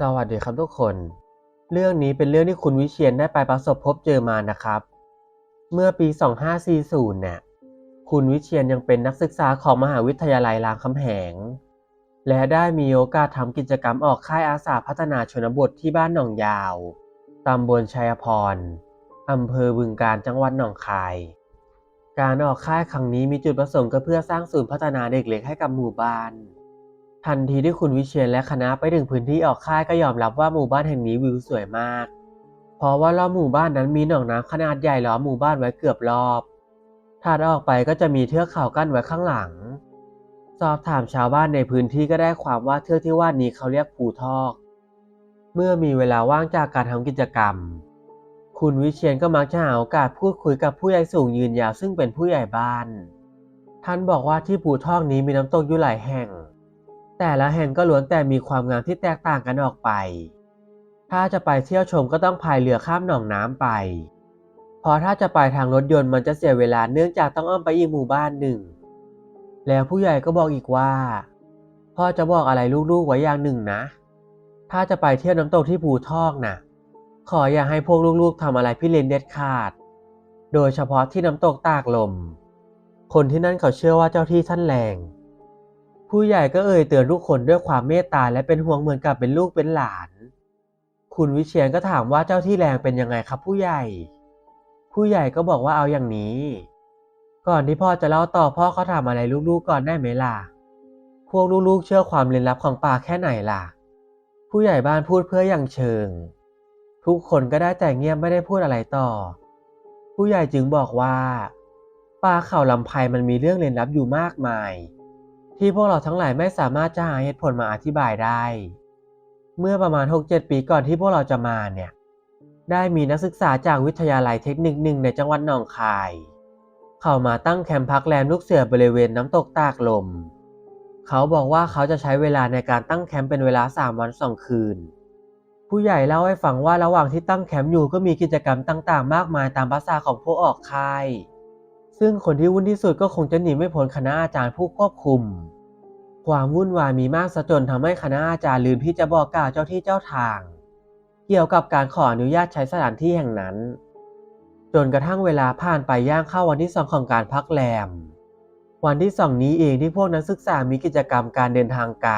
สวัสดีครับทุกคน เรื่องนี้เป็นเรื่องที่คุณวิเชียนได้ไปประสบพบเจอมานะครับ เมื่อปี 2540เนี่ยคุณวิเชียนยังเป็นนักศึกษาของมหาวิทยาลัยรามคำแหง และได้มีโอกาสทำกิจกรรมออกค่ายอาสาพัฒนาชนบทที่บ้านหนองยาวตำบลชัยพรอำเภอบึงการจังหวัดหนองคาย การออกค่ายครั้งนี้มีจุดประสงค์ก็เพื่อสร้างศูนย์พัฒนาเด็กเล็กให้กับหมู่บ้าน ทันทีที่คุณวิเชียนและคณะไปถึงพื้นที่ออกค่ายก็ยอมรับว่าหมู่บ้านแห่งนี้วิวสวยมาก เพราะว่ารอบหมู่บ้านนั้นมีหนองน้ำขนาดใหญ่ล้อมหมู่บ้านไว้เกือบรอบถัดออกไปก็จะมีเทือกเขากั้นไว้ข้างหลัง สอบถามชาวบ้านในพื้นที่ก็ได้ความว่าเทือกที่ว่านี้เขาเรียกภูทอก เมื่อมีเวลาว่างจากการทำกิจกรรม คุณวิเชียนก็มักจะหาโอกาสพูดคุยกับผู้ใหญ่สูงยืนยาวซึ่งเป็นผู้ใหญ่บ้าน ท่านบอกว่าที่ภูทอกนี้มีน้ำตกอยู่หลายแห่ง แต่ละแห่งก็ล้วนแต่มีความงามที่แตกต่างกันออกไป ถ้าจะไปเที่ยวชมก็ต้องพายเรือข้ามหนองน้ำไปเพราะถ้าจะไปทางรถยนต์มันจะเสียเวลาเนื่องจากต้องอ้อมไปอีกหมู่บ้านหนึ่ง แล้วผู้ใหญ่ก็บอกอีกว่า พ่อจะบอกอะไรลูกๆไว้อย่างหนึ่งนะ ถ้าจะไปเที่ยวน้ำตกที่ภูทอกน่ะ ขออย่าให้พวกลูกๆทำอะไรพี่เลนเด็ดขาด โดยเฉพาะที่น้ำตกตากลม คนที่นั่นเขาเชื่อว่าเจ้าที่ท่านแรง ผู้ใหญ่ก็เอ่ยเตือนทุกคนด้วยความเมตตาและเป็นห่วงเหมือนกับเป็นลูกเป็นหลาน คุณวิเชียนก็ถามว่าเจ้าที่แรงเป็นยังไงครับ ผู้ใหญ่ ผู้ใหญ่ก็บอกว่าเอาอย่างนี้ ก่อนที่พ่อจะเล่าต่อพ่อเขาถามอะไรลูกๆก่อนได้ไหมล่ะ พวกลูกๆเชื่อความลึกลับของป่าแค่ไหนล่ะ ผู้ใหญ่บ้านพูดเพื่ออย่างเชิง ทุกคนก็ได้แต่เงียบไม่ได้พูดอะไรต่อ ผู้ใหญ่จึงบอกว่าป่าเขาลำไพมันมีเรื่องเร้นลับอยู่มากมาย ที่พวกเราทั้งหลายไม่สามารถจะหาเหตุผลมาอธิบายได้ เมื่อประมาณ 6-7 ปีก่อนที่พวกเราจะมาเนี่ย ได้มีนักศึกษาจากวิทยาลัยเทคนิคหนึ่งในจังหวัดหนองคาย เข้ามาตั้งแคมป์พักแรมลูกเสือบริเวณน้ำตกตากลม เขาบอกว่าเขาจะใช้เวลาในการตั้งแคมป์เป็นเวลา 3 วัน 2 คืน ผู้ใหญ่เล่าให้ฟังว่าระหว่างที่ตั้งแคมป์อยู่ก็มีกิจกรรมต่าง ๆ มากมายตามภาษาของพวกออกค่าย ซึ่งคนที่วุ่นที่สุดก็คงจะหนีไม่พ้นคณะอาจารย์ผู้ควบคุม ความวุ่นวายมีมากซะจนทำให้คณะอาจารย์ลืมที่จะบอกกล่าวเจ้าที่เจ้าทาง เกี่ยวกับการขออนุญาตใช้สถานที่แห่งนั้น จนกระทั่งเวลาผ่านไปย่างเข้าวันที่สองของการพักแรม วันที่สองนี้เองที่พวกนักศึกษามีกิจกรรมการเดินทางไกล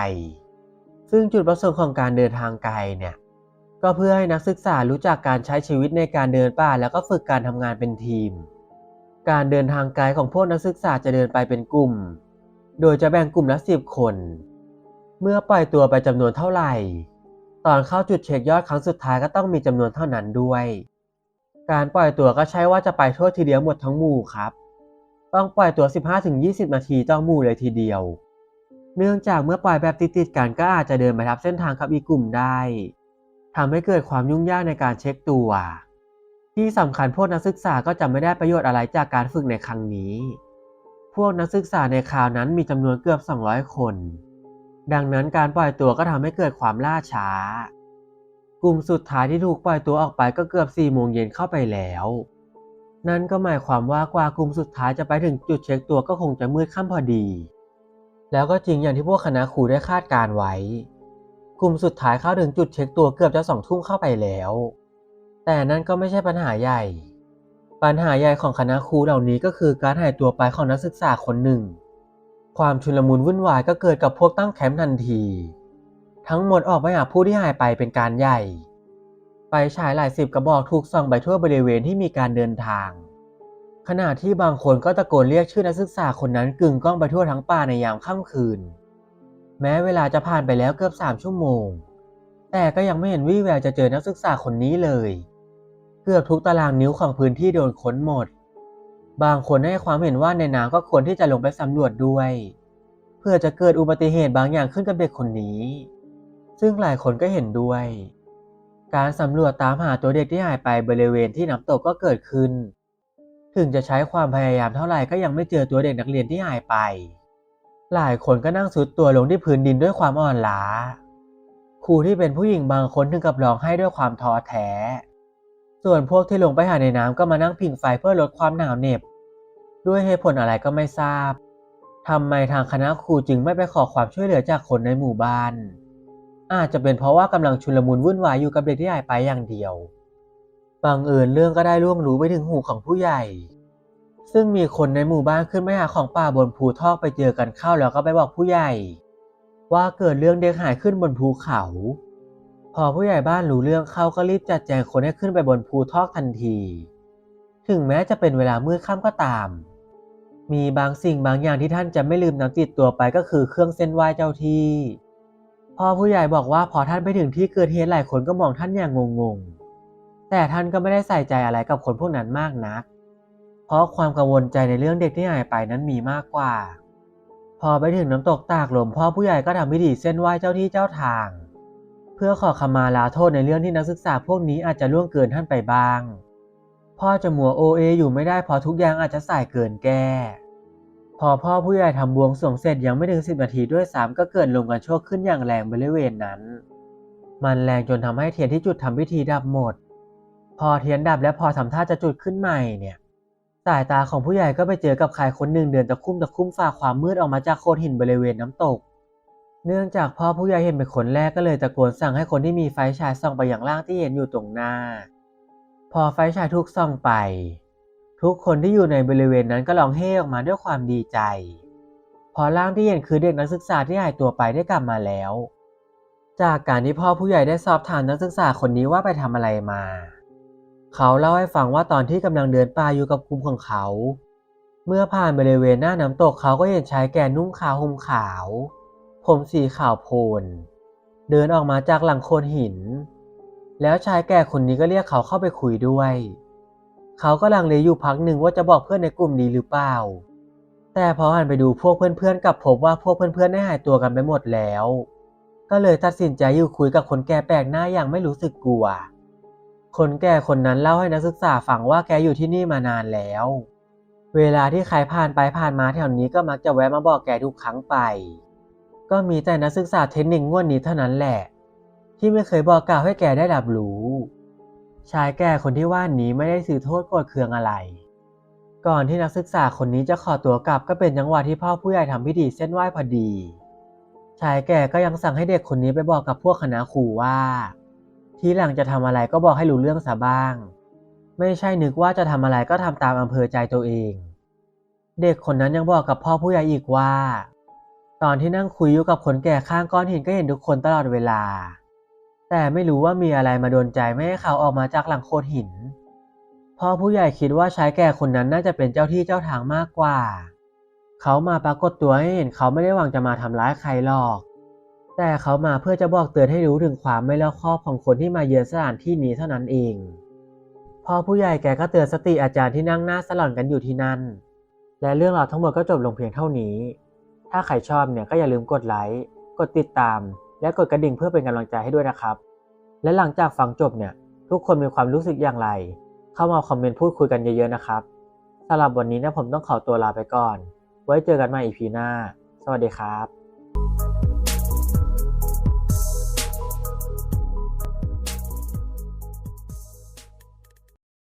ซึ่งจุดประสงค์ของการเดินทางไกลเนี่ยก็เพื่อให้นักศึกษารู้จักการใช้ชีวิตในการเดินป่าแล้วก็ฝึกการทำงานเป็นทีม การเดินทางไกลของพวกนักศึกษาจะเดินไปเป็นกลุ่ม โดยจะแบ่งกลุ่มละสิบคน เมื่อปล่อยตัวไปจำนวนเท่าไหร่ ตอนเข้าจุดเช็คยอดครั้งสุดท้ายก็ต้องมีจำนวนเท่านั้นด้วย การปล่อยตัวก็ใช่ว่าจะไปทั่วทีเดียวหมดทั้งหมู่ครับ ต้องปล่อยตัว 15-20 นาทีต้องหมู่เลยทีเดียว เนื่องจากเมื่อปล่อยแบบติดๆกันก็อาจจะเดินไปทับเส้นทางกับอีกกลุ่มได้ทำให้เกิดความยุ่งยากในการเช็คตัว ที่สำคัญพวกนักศึกษาก็จะไม่ได้ประโยชน์อะไรจากการฝึกในครั้งนี้ พวกนักศึกษาในคราวนั้นมีจำนวนเกือบ 200 คน ดังนั้นการปล่อยตัวก็ทำให้เกิดความล่าช้า กลุ่มสุดท้ายที่ถูกปล่อยตัวออกไปก็เกือบ4โมงเย็นเข้าไปแล้ว นั่นก็หมายความว่ากว่ากลุ่มสุดท้ายจะไปถึงจุดเช็คตัวก็คงจะมืดค่ำพอดี แล้วก็จริงอย่างที่พวกคณะครูได้คาดการไว้ กลุ่มสุดท้ายเข้าถึงจุดเช็คตัวเกือบจะสองทุ่มเข้าไปแล้ว แต่นั่นก็ไม่ใช่ปัญหาใหญ่ ปัญหาใหญ่ของคณะครูเหล่านี้ก็คือการหายตัวไปของนักศึกษาคนหนึ่ง ความชุลมุนวุ่นวายก็เกิดกับพวกตั้งแคมป์ทันที ทั้งหมดออกไปหาผู้ที่หายไปเป็นการใหญ่ ไปฉายหลายสิบกระบอกถูกส่องไปทั่วบริเวณที่มีการเดินทาง ขณะที่บางคนก็ตะโกนเรียกชื่อนักศึกษาคนนั้นกึ่งก้องไปทั่วทั้งป่าในยามค่ำคืน แม้เวลาจะผ่านไปแล้วเกือบสามชั่วโมง แต่ก็ยังไม่เห็นวี่แววจะเจอนักศึกษาคนนี้เลย เกือบทุกตารางนิ้วของพื้นที่โดนค้นหมด บางคนให้ความเห็นว่าในน้ำก็ควรที่จะลงไปสำรวจด้วย เพื่อจะเกิดอุบัติเหตุบางอย่างขึ้นกับเด็กคนนี้ ซึ่งหลายคนก็เห็นด้วย การสำรวจตามหาตัวเด็กที่หายไปบริเวณที่น้ำตกก็เกิดขึ้น ถึงจะใช้ความพยายามเท่าไหร่ก็ยังไม่เจอตัวเด็กนักเรียนที่หายไป หลายคนก็นั่งสุดตัวลงที่พื้นดินด้วยความอ่อนล้าครูที่เป็นผู้หญิงบางคนถึงกับร้องไห้ด้วยความท้อแท้ ส่วนพวกที่ลงไปหาในน้ำก็มานั่งผิงไฟเพื่อลดความหนาวเหน็บ ด้วยเหตุผลอะไรก็ไม่ทราบทำไมทางคณะครูจึงไม่ไปขอความช่วยเหลือจากคนในหมู่บ้าน อาจจะเป็นเพราะว่ากำลังชุลมุนวุ่นวายอยู่กับเด็กที่หายไปอย่างเดียวบังเอิญเรื่องก็ได้ล่วงรู้ไปถึงหูของผู้ใหญ่ ซึ่งมีคนในหมู่บ้านขึ้นไปหาของป่าบนภูทอกไปเจอกันเข้าแล้วก็ไปบอกผู้ใหญ่ ว่าเกิดเรื่องเด็กหายขึ้นบนภูเขา พอผู้ใหญ่บ้านรู้เรื่องเขาก็รีบจัดแจงคนให้ขึ้นไปบนภูทอกทันที ถึงแม้จะเป็นเวลามืดค่ำก็ตาม มีบางสิ่งบางอย่างที่ท่านจะไม่ลืมนำติดตัวไปก็คือเครื่องเส้นไหว้เจ้าที่พอผู้ใหญ่บอกว่าพอท่านไปถึงที่เกิดเหตุหลายคนก็มองท่านอย่างงงๆ แต่ท่านก็ไม่ได้ใส่ใจอะไรกับคนพวกนั้นมากนัก เพราะความกังวลใจในเรื่องเด็กที่หายไปนั้นมีมากกว่า พอไปถึงน้ำตกตากลมพ่อผู้ใหญ่ก็ทำพิธีเส้นไหว้เจ้าที่เจ้าทาง เพื่อขอขมาลาโทษในเรื่องที่นักศึกษาพวกนี้อาจจะล่วงเกินท่านไปบ้าง พ่อจะมัวโอเออยู่ไม่ได้เพราะทุกอย่างอาจจะสายเกินแก้ พอพ่อผู้ใหญ่ทำบวงสรวงเสร็จยังไม่ถึงสิบนาทีด้วยซ้ำก็เกิดลมกันโชกขึ้นอย่างแรงบริเวณนั้น มันแรงจนทำให้เทียนที่จุดทำพิธีดับหมด พอเทียนดับและพอทำท่าจะจุดขึ้นใหม่เนี่ยสายตาของผู้ใหญ่ก็ไปเจอกับใครคนหนึ่งเดินตะคุ่มตะคุ่มฝ่าความมืดออกมาจากโขดหินบริเวณน้ำตก เนื่องจากพ่อผู้ใหญ่เห็นเป็นคนแรกก็เลยตะโกนสั่งให้คนที่มีไฟฉายส่องไปอย่างล่างที่เห็นอยู่ตรงหน้า พอไฟฉายถูกส่องไป ทุกคนที่อยู่ในบริเวณนั้นก็ร้องเฮ่ออกมาด้วยความดีใจ พอร่างที่เห็นคือเด็กนักศึกษาที่หายตัวไปได้กลับมาแล้ว จากการที่พ่อผู้ใหญ่ได้สอบถามนักศึกษาคนนี้ว่าไปทำอะไรมา เขาเล่าให้ฟังว่าตอนที่กำลังเดินป่าอยู่กับกลุ่มของเขา เมื่อผ่านบริเวณหน้าน้ำตกเขาก็เห็นชายแก่นุ่งขาวห่มขาว ผมสีขาวโพลนเดินออกมาจากหลังโคนหิน แล้วชายแก่คนนี้ก็เรียกเขาเข้าไปคุยด้วย เขาก็ลังเลอยู่พักหนึ่งว่าจะบอกเพื่อนในกลุ่มนี้หรือเปล่า แต่พอหันไปดูพวกเพื่อนๆกับพบว่าพวกเพื่อนๆได้หายตัวกันไปหมดแล้ว ก็เลยตัดสินใจอยู่คุยกับคนแก่แปลกหน้าอย่างไม่รู้สึกกลัว คนแก่คนนั้นเล่าให้นักศึกษาฟังว่าแกอยู่ที่นี่มานานแล้ว เวลาที่ใครผ่านไปผ่านมาแถวนี้ก็มักจะแวะมาบอกแกทุกครั้งไป ก็มีแต่นักศึกษาเทคนิคงวดนี้เท่านั้นแหละ ที่ไม่เคยบอกกล่าวให้แกได้รับรู้ ชายแก่คนที่ว่านี้ไม่ได้สื่อโทษโกรธเคืองอะไร ก่อนที่นักศึกษาคนนี้จะขอตัวกลับก็เป็นจังหวะที่พ่อผู้ใหญ่ทำพิธีเส้นไหว้พอดี ชายแก่ก็ยังสั่งให้เด็กคนนี้ไปบอกกับพวกคณะครูว่า ทีหลังจะทำอะไรก็บอกให้รู้เรื่องซะบ้าง ไม่ใช่นึกว่าจะทำอะไรก็ทำตามอำเภอใจตัวเอง เด็กคนนั้นยังบอกกับพ่อผู้ใหญ่อีกว่า ตอนที่นั่งคุยอยู่กับคนแก่ข้างก้อนหินก็เห็นทุกคนตลอดเวลา แต่ไม่รู้ว่ามีอะไรมาโดนใจไม่ให้เขาออกมาจากหลังโขดหินพ่อผู้ใหญ่คิดว่าชายแก่คนนั้นน่าจะเป็นเจ้าที่เจ้าทางมากกว่า เขามาปรากฏตัวให้เห็นเขาไม่ได้หวังจะมาทำร้ายใครหรอก แต่เขามาเพื่อจะบอกเตือนให้รู้ถึงความไม่รอบคอบของคนที่มาเยือนสถานที่นี้เท่านั้นเองพ่อผู้ใหญ่แกก็เตือนสติอาจารย์ที่นั่งหน้าสลอนกันอยู่ที่นั่น และเรื่องราวทั้งหมดก็จบลงเพียงเท่านี้ ถ้าใครชอบเนี่ยก็อย่าลืมกดไลค์ กดติดตาม และกดกระดิ่งเพื่อเป็นกำลังใจให้ด้วยนะครับ และหลังจากฟังจบเนี่ยทุกคนมีความรู้สึกอย่างไร เข้ามาคอมเมนต์พูดคุยกันเยอะๆนะครับสำหรับวันนี้นะผมต้องขอตัวลาไปก่อน ไว้เจอกันใหม่อีพีหน้า สวัสดีครับ